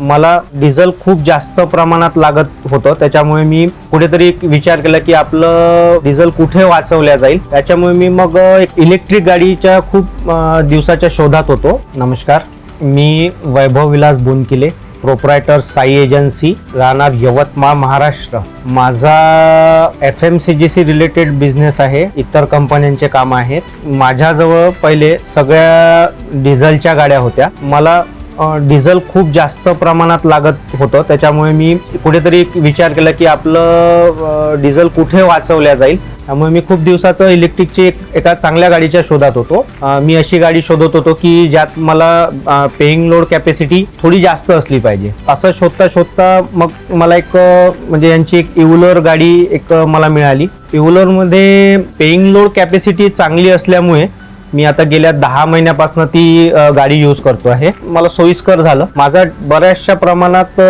मला डिझेल खूप जास्त प्रमाणात लागत होतं. त्याच्यामुळे मी कुठेतरी एक विचार केला की आपलं डिझेल कुठे वाचवल्या जाईल? त्याच्यामुळे मी मग एक इलेक्ट्रिक गाडीच्या खूप दिवसाच्या शोधात होतो. नमस्कार. मी वैभव विलास बोनकिले प्रोपरायटर साई एजन्सी राहणार यवतमाळ महाराष्ट्र. माझा F M C G C related business आहे. इतर कंपन्यांचे काम आहेत. माझ्याजवळ पहिले सगळ्या डिझेलच्या गाड्या होत्या. मला डिझेल खूप जास्त प्रमाणात लागत होतं. त्याच्यामुळे मी कुठेतरी एक विचार केला की आपलं डिझेल कुठे वाचवल्या जाईल? त्यामुळे मी खूप दिवसाचं इलेक्ट्रिकची एक एका चांगल्या गाडीच्या शोधात होतो. मी अशी गाडी शोधत होतो की ज्यात मला पेईंग लोड कॅपॅसिटी थोडी जास्त असली पाहिजे. असं शोधता शोधता मग मला एक म्हणजे यांची एक इव्हुलर गाडी एक मला मिळाली. इव्हुलरमध्ये पेईंग लोड कॅपॅसिटी चांगली असल्यामुळे मी आता गेल्या दहा महिन्यापासून ती गाडी यूज करतो आहे. मला सोयीस्कर झालं. माझा बऱ्याचशा प्रमाणात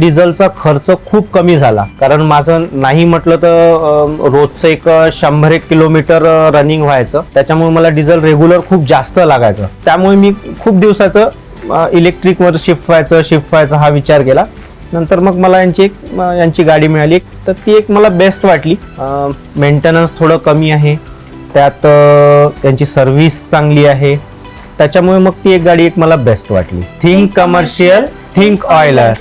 डिझेलचा खर्च खूप कमी झाला. कारण माझं नाही म्हटलं तर रोजचं एक शंभर एक किलोमीटर रनिंग व्हायचं. त्याच्यामुळे मला डिझेल रेग्युलर खूप जास्त लागायचं. त्यामुळे मी खूप दिवसाचं इलेक्ट्रिकवर शिफ्ट व्हायचं शिफ्ट व्हायचा हा विचार केला. नंतर मग मला यांची एक यांची गाडी मिळाली. तर ती एक मला बेस्ट वाटली. मेंटेनन्स थोडं कमी आहे. त्यात त्यांची सर्व्हिस चांगली आहे. त्याच्यामुळे मग ती एक गाडी एक मला बेस्ट वाटली. Think commercial think Euler